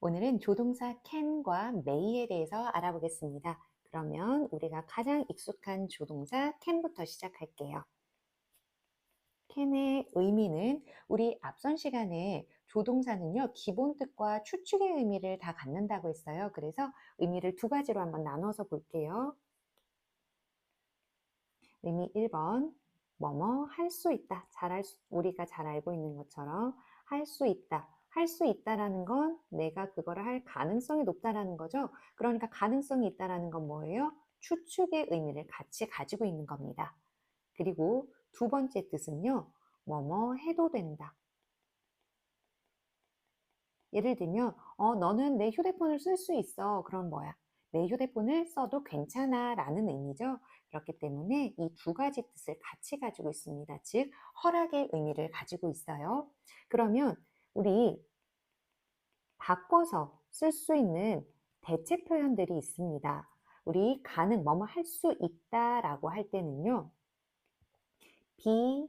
오늘은 조동사 can과 may에 대해서 알아보겠습니다. 그러면 우리가 가장 익숙한 조동사 can부터 시작할게요. can의 의미는 우리 앞선 시간에 조동사는요, 기본 뜻과 추측의 의미를 다 갖는다고 했어요. 그래서 의미를 두 가지로 한번 나눠서 볼게요. 의미 1번, 뭐뭐 할 수 있다. 잘 할 수, 우리가 잘 알고 있는 것처럼 할 수 있다. 할 수 있다라는 건 내가 그거를 할 가능성이 높다라는 거죠. 그러니까 가능성이 있다라는 건 뭐예요? 추측의 의미를 같이 가지고 있는 겁니다. 그리고 두 번째 뜻은요. 뭐뭐 해도 된다. 예를 들면 어 너는 내 휴대폰을 쓸 수 있어. 그럼 뭐야? 내 휴대폰을 써도 괜찮아 라는 의미죠. 그렇기 때문에 이 두 가지 뜻을 같이 가지고 있습니다. 즉 허락의 의미를 가지고 있어요. 그러면 우리 바꿔서 쓸 수 있는 대체 표현들이 있습니다. 우리 가능, 뭐뭐 할 수 있다 라고 할 때는요. be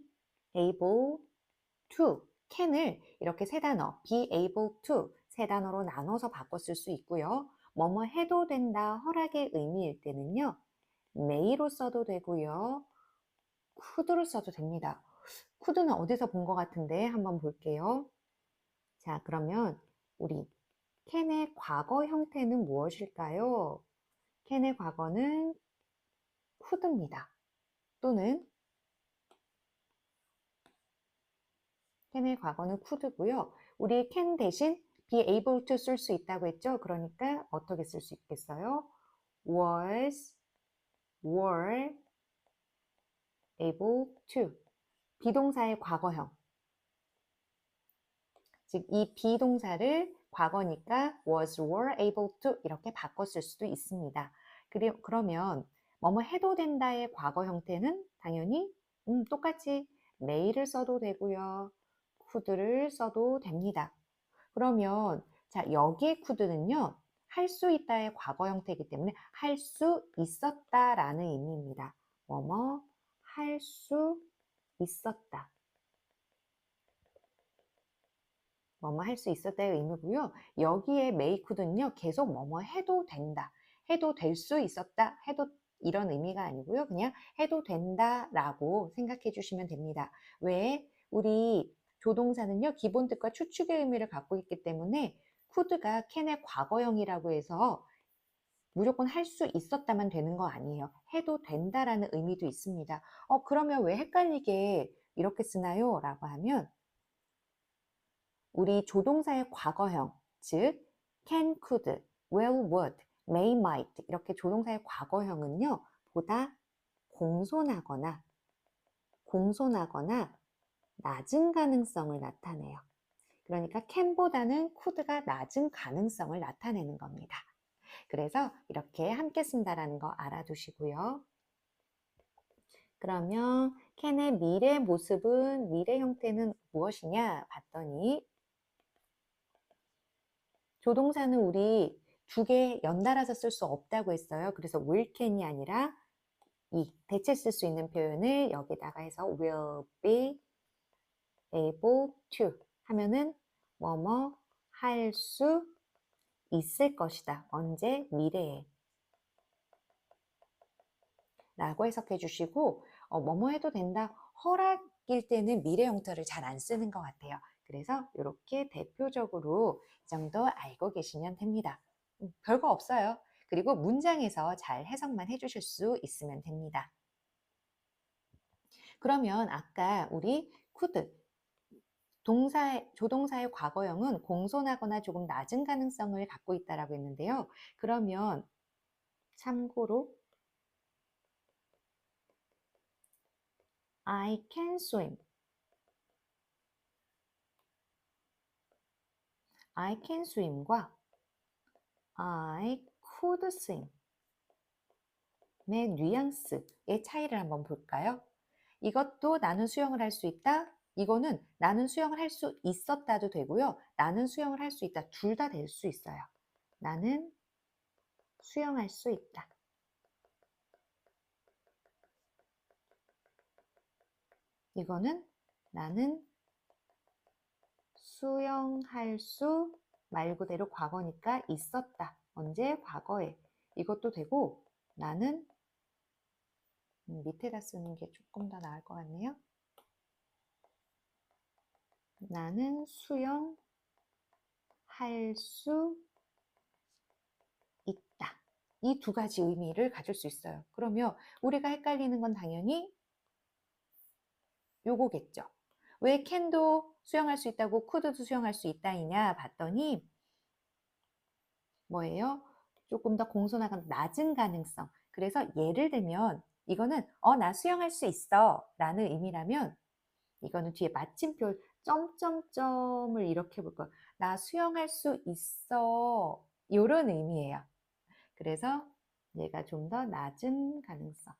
able to, can을 이렇게 세 단어, be able to 세 단어로 나눠서 바꿔 쓸 수 있고요. 뭐뭐 해도 된다, 허락의 의미일 때는요. may로 써도 되고요. could로 써도 됩니다. could는 어디서 본 것 같은데 한번 볼게요. 자, 그러면 우리 캔의 과거 형태는 무엇일까요? 캔의 과거는 could입니다. 또는 캔의 과거는 could고요. 우리 can 대신 be able to 쓸 수 있다고 했죠? 그러니까 어떻게 쓸 수 있겠어요? was, were able to 비동사의 과거형 즉 이 비동사를 과거니까 was, were able to 이렇게 바꿨을 수도 있습니다. 그리, 그러면 뭐뭐 해도 된다의 과거 형태는 당연히 음, 똑같이 may를 써도 되고요. could를 써도 됩니다. 그러면 자 여기에 could는요. 할 수 있다의 과거 형태이기 때문에 할 수 있었다라는 의미입니다. 뭐뭐 할 수 있었다. 뭐뭐 할 수 있었다의 의미고요. 여기에 could는요. 계속 뭐뭐 해도 된다. 해도 될 수 있었다. 해도 이런 의미가 아니고요. 그냥 해도 된다라고 생각해 주시면 됩니다. 왜? 우리 조동사는요, 기본 뜻과 추측의 의미를 갖고 있기 때문에 could가 can의 과거형이라고 해서 무조건 할 수 있었다만 되는 거 아니에요. 해도 된다라는 의미도 있습니다. 어, 그러면 왜 헷갈리게 이렇게 쓰나요? 라고 하면 우리 조동사의 과거형, 즉 can, could, will, would, may, might 이렇게 조동사의 과거형은요, 보다 공손하거나 공손하거나 낮은 가능성을 나타내요. 그러니까 can보다는 could가 낮은 가능성을 나타내는 겁니다. 그래서 이렇게 함께 쓴다라는 거 알아두시고요. 그러면 can의 미래 모습은 미래 형태는 무엇이냐 봤더니 조동사는 우리 두 개 연달아서 쓸 수 없다고 했어요. 그래서 will can이 아니라 이 대체 쓸 수 있는 표현을 여기다가 해서 will be able to 하면은 뭐뭐 할 수 있을 것이다. 언제? 미래에. 라고 해석해 주시고 어, 뭐뭐 해도 된다. 허락일 때는 미래 형태를 잘 안 쓰는 것 같아요. 그래서 이렇게 대표적으로 이 정도 알고 계시면 됩니다. 음, 별거 없어요. 그리고 문장에서 잘 해석만 해주실 수 있으면 됩니다. 그러면 아까 우리 could 동사의, 조동사의 과거형은 공손하거나 조금 낮은 가능성을 갖고 있다라고 했는데요. 그러면 참고로 I can swim. I can swim과 I could swim 의 뉘앙스의 차이를 한번 볼까요? 이것도 나는 수영을 할 수 있다. 이거는 나는 수영을 할 수 있었다도 되고요. 나는 수영을 할 수 있다. 둘 다 될 수 있어요. 나는 수영할 수 있다. 이거는 나는 수영할 수 말 그대로 과거니까 있었다. 언제? 과거에. 이것도 되고 나는 음, 밑에다 쓰는 게 조금 더 나을 것 같네요. 나는 수영할 수 있다. 이 두 가지 의미를 가질 수 있어요. 그러면 우리가 헷갈리는 건 당연히 요거겠죠. 왜 캔도 수영할 수 있다고 쿠드도 수영할 수 있다이냐 봤더니 뭐예요? 조금 더 공손하고 낮은 가능성. 그래서 예를 들면 이거는 어 나 수영할 수 있어 라는 의미라면 이거는 뒤에 마침표 점점점을 이렇게 볼 거예요. 나 수영할 수 있어 이런 의미예요. 그래서 얘가 좀 더 낮은 가능성.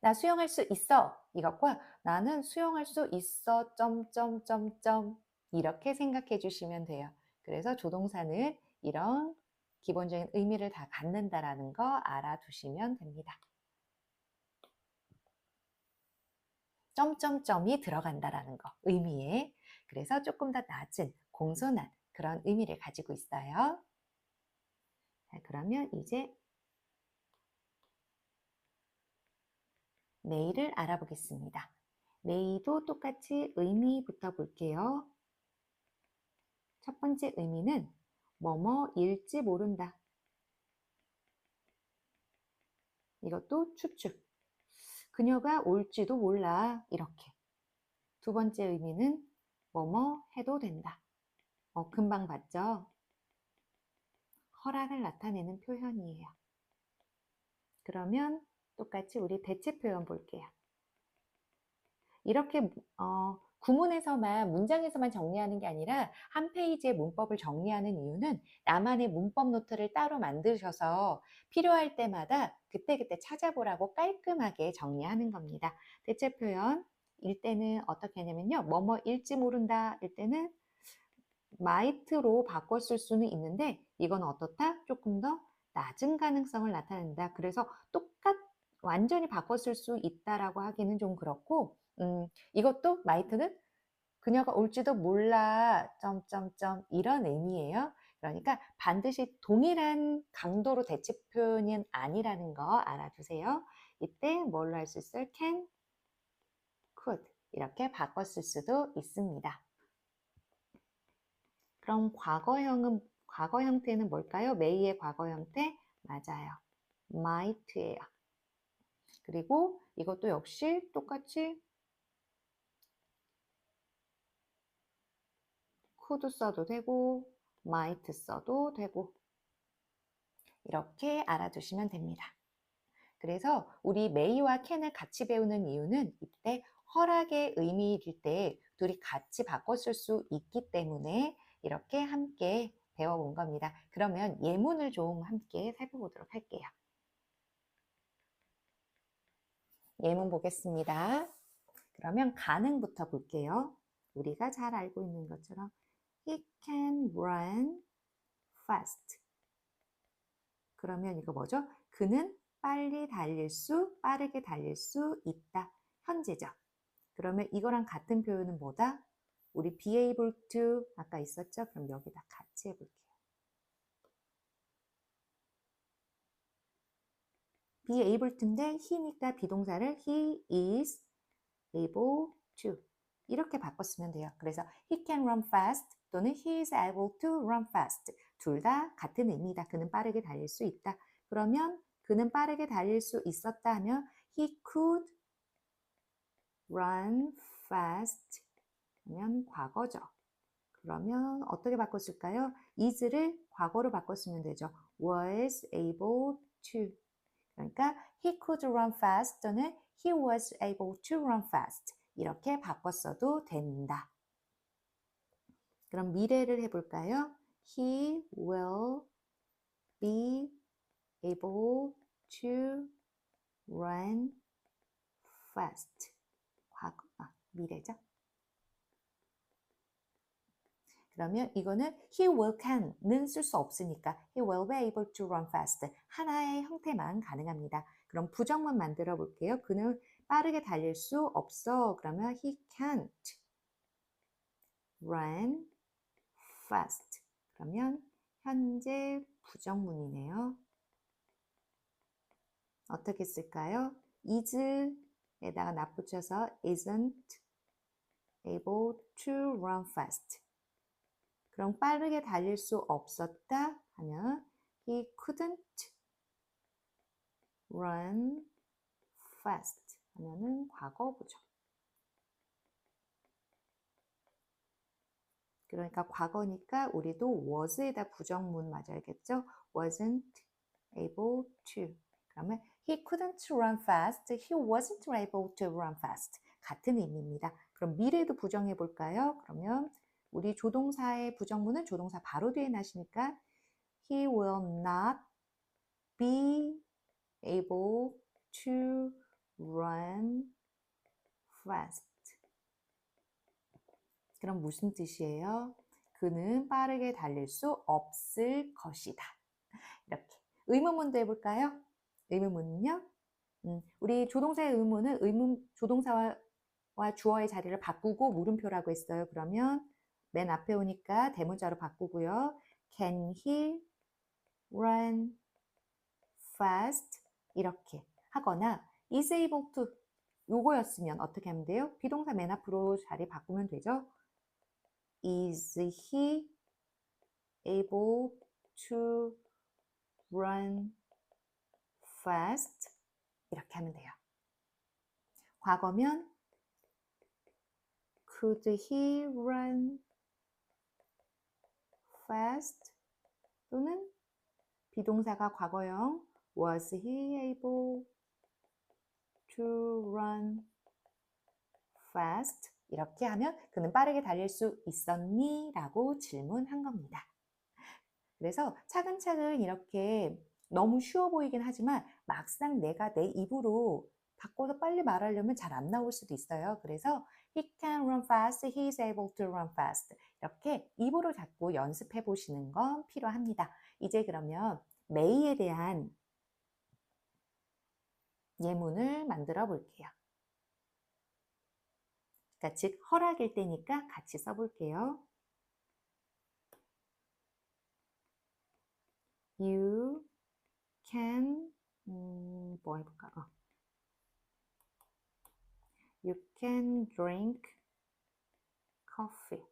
나 수영할 수 있어. 이것과 나는 수영할 수 있어. 점점점점 이렇게 생각해 주시면 돼요. 그래서 조동사는 이런 기본적인 의미를 다 갖는다라는 거 알아두시면 됩니다. 점점점이 들어간다라는 거 의미에 그래서 조금 더 낮은 공손한 그런 의미를 가지고 있어요. 자, 그러면 이제 메이를 알아보겠습니다. 메이도 똑같이 의미부터 볼게요. 첫 번째 의미는 뭐뭐일지 모른다. 이것도 추측. 그녀가 올지도 몰라. 이렇게. 두 번째 의미는 뭐뭐 해도 된다. 어, 금방 봤죠? 허락을 나타내는 표현이에요. 그러면 똑같이 우리 대체 표현 볼게요. 이렇게 어, 구문에서만 문장에서만 정리하는 게 아니라 한 페이지의 문법을 정리하는 이유는 나만의 문법 노트를 따로 만드셔서 필요할 때마다 그때그때 찾아보라고 깔끔하게 정리하는 겁니다. 대체 표현 일 때는 어떻게 하냐면요. 뭐뭐 일지 모른다 일 때는 might로 바꿨을 수는 있는데 이건 어떻다? 조금 더 낮은 가능성을 나타낸다. 그래서 똑같 완전히 바꿨을 수 있다라고 하기는 좀 그렇고 음, 이것도 might는 그녀가 올지도 몰라 점점점 이런 의미예요. 그러니까 반드시 동일한 강도로 대체 표현은 아니라는 거 알아두세요. 이때 뭘로 할 수 있어요? can, could 이렇게 바꿨을 수도 있습니다. 그럼 과거형은 과거 형태는 뭘까요? may의 과거 형태 맞아요. might예요. 그리고 이것도 역시 똑같이 could 써도 되고 might 써도 되고 이렇게 알아두시면 됩니다. 그래서 우리 may와 can을 같이 배우는 이유는 이때 허락의 의미일 때 둘이 같이 바꿨을 수 있기 때문에 이렇게 함께 배워본 겁니다. 그러면 예문을 좀 함께 살펴보도록 할게요. 예문 보겠습니다. 그러면 가능부터 볼게요. 우리가 잘 알고 있는 것처럼 He can run fast. 그러면 이거 뭐죠? 그는 빨리 달릴 수, 빠르게 달릴 수 있다. 현재죠. 그러면 이거랑 같은 표현은 뭐다? 우리 be able to 아까 있었죠? 그럼 여기다 같이 해볼게요. Be able to인데 he니까 비동사를 he is able to 이렇게 바꿨으면 돼요. 그래서 he can run fast 또는 he is able to run fast 둘 다 같은 의미다. 그는 빠르게 달릴 수 있다. 그러면 그는 빠르게 달릴 수 있었다 하면 he could run fast 그러면 과거죠. 그러면 어떻게 바꿨을까요? is를 과거로 바꿨으면 되죠. was able to 그러니까 he could run fast 또는 he was able to run fast 이렇게 바꿨어도 된다. 그럼 미래를 해볼까요? He will be able to run fast. 과거, 아, 미래죠. 그러면 이거는 he will can는 쓸 수 없으니까 he will be able to run fast 하나의 형태만 가능합니다. 그럼 부정문 만들어 볼게요. 그는 빠르게 달릴 수 없어. 그러면 he can't run fast. 그러면 현재 부정문이네요. 어떻게 쓸까요? is에다가 not 붙여서 isn't able to run fast. 그럼 빠르게 달릴 수 없었다 하면 he couldn't run fast 하면은 과거 부정. 그러니까 과거니까 우리도 was에다 부정문 맞아야겠죠? wasn't able to. 그러면 he couldn't run fast, he wasn't able to run fast. 같은 의미입니다. 그럼 미래도 부정해 볼까요? 그러면 우리 조동사의 부정문은 조동사 바로 뒤에 나시니까 he will not be able to run fast. 그럼 무슨 뜻이에요? 그는 빠르게 달릴 수 없을 것이다. 이렇게. 의문문도 해볼까요? 의문문은요? 음, 우리 조동사의 의문은 의문, 조동사와 주어의 자리를 바꾸고 물음표라고 했어요. 그러면 맨 앞에 오니까 대문자로 바꾸고요. Can he run fast? 이렇게 하거나 is able to 요거였으면 어떻게 하면 돼요? 비동사 맨 앞으로 자리 바꾸면 되죠. Is he able to run fast? 이렇게 하면 돼요. 과거면 Could he run fast? 또는 비동사가 과거형 Was he able to run fast? 이렇게 하면 그는 빠르게 달릴 수 있었니? 라고 질문한 겁니다. 그래서 차근차근 이렇게 너무 쉬워 보이긴 하지만 막상 내가 내 입으로 바꿔서 빨리 말하려면 잘 안 나올 수도 있어요. 그래서 he can run fast, he is able to run fast. 이렇게 입으로 자꾸 연습해 보시는 건 필요합니다. 이제 그러면 may에 대한 예문을 만들어 볼게요. 그러니까 즉 허락일 때니까 같이 써볼게요. You can 음, 뭐 해볼까? 어. You can drink coffee.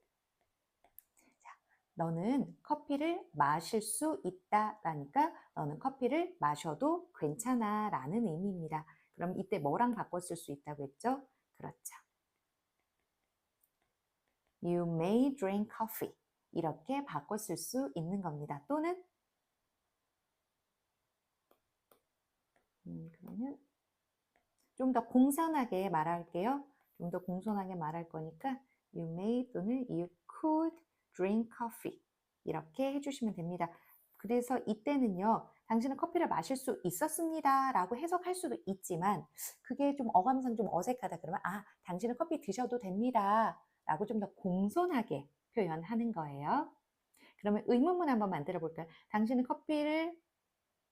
자, 너는 커피를 마실 수 있다 라니까 너는 커피를 마셔도 괜찮아 라는 의미입니다. 그럼 이때 뭐랑 쓸수 있다고 했죠? 그렇죠. You may drink coffee. 이렇게 쓸수 있는 겁니다. 또는 음, 그러면 좀 더 공손하게 말할게요. 좀 더 공손하게 말할 거니까 you may 또는 you could drink coffee 이렇게 해주시면 됩니다. 그래서 이때는요, 당신은 커피를 마실 수 있었습니다 라고 해석할 수도 있지만 그게 좀 어감상 좀 어색하다 그러면 아, 당신은 커피 드셔도 됩니다 라고 좀 더 공손하게 표현하는 거예요. 그러면 의문문 한번 만들어 볼까요? 당신은 커피를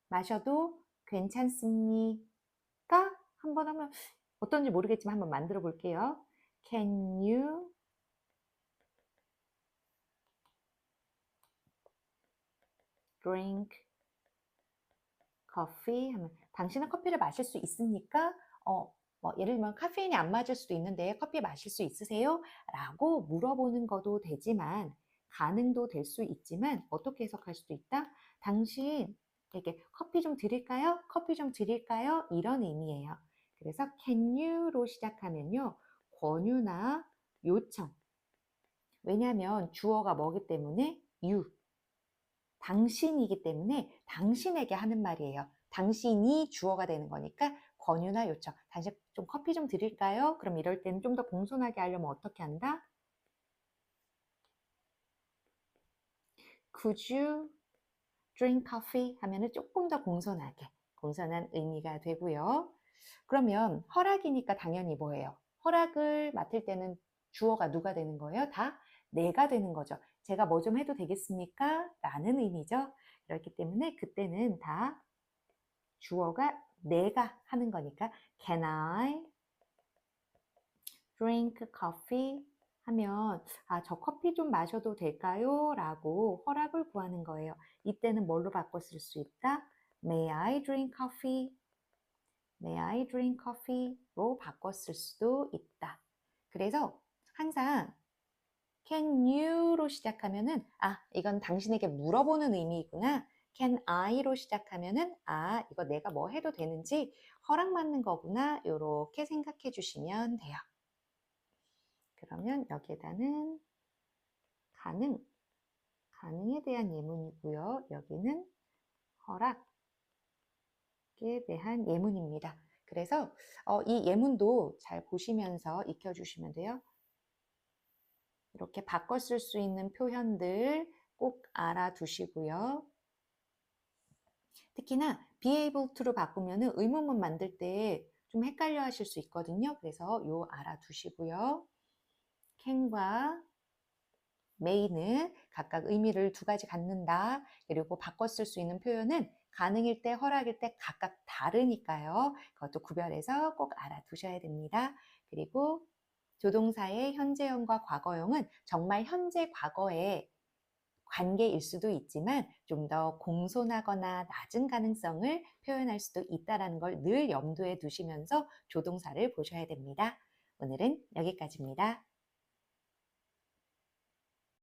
마셔도 괜찮습니까? 한번 하면 어떤지 모르겠지만 한번 만들어 볼게요. Can you drink coffee? 하면 당신은 커피를 마실 수 있습니까? 어, 뭐 예를 들면 카페인이 안 맞을 수도 있는데 커피 마실 수 있으세요? 라고 물어보는 것도 되지만 가능도 될 수 있지만 어떻게 해석할 수도 있다? 당신 이게 커피 좀 드릴까요? 커피 좀 드릴까요? 이런 의미예요. 그래서 can you로 시작하면요. 권유나 요청. 왜냐하면 주어가 뭐기 때문에 you. 당신이기 때문에 당신에게 하는 말이에요. 당신이 주어가 되는 거니까 권유나 요청. 당신 좀 커피 좀 드릴까요? 그럼 이럴 때는 좀 더 공손하게 하려면 어떻게 한다? Could you drink coffee 하면은 조금 더 공손하게, 공손한 의미가 되고요. 그러면 허락이니까 당연히 뭐예요? 허락을 맡을 때는 주어가 누가 되는 거예요? 다 내가 되는 거죠. 제가 뭐 좀 해도 되겠습니까? 라는 의미죠. 그렇기 때문에 그때는 다 주어가 내가 하는 거니까 Can I drink coffee 하면 아, 저 커피 좀 마셔도 될까요? 라고 허락을 구하는 거예요. 이때는 뭘로 바꿔 쓸 수 있다? May I drink coffee? May I drink coffee?로 쓸 수도 있다. 그래서 항상 Can you로 시작하면은 아, 이건 당신에게 물어보는 의미이구나. Can I로 시작하면은 아, 이거 내가 뭐 해도 되는지 허락받는 거구나. 이렇게 생각해 주시면 돼요. 그러면 여기에다는 가능, 가능에 대한 예문이고요. 여기는 허락 에 대한 예문입니다. 그래서 어, 이 예문도 잘 보시면서 익혀주시면 돼요. 이렇게 바꿔 쓸 수 있는 표현들 꼭 알아두시고요. 특히나 be able to로 바꾸면 의문문 만들 때 좀 헷갈려 하실 수 있거든요. 그래서 요 알아두시고요. can과 may는 각각 의미를 두 가지 갖는다. 그리고 바꿔 쓸 수 있는 표현은 가능일 때, 허락일 때 각각 다르니까요. 그것도 구별해서 꼭 알아두셔야 됩니다. 그리고 조동사의 현재형과 과거형은 정말 현재 과거의 관계일 수도 있지만 좀 더 공손하거나 낮은 가능성을 표현할 수도 있다는 걸 늘 염두에 두시면서 조동사를 보셔야 됩니다. 오늘은 여기까지입니다.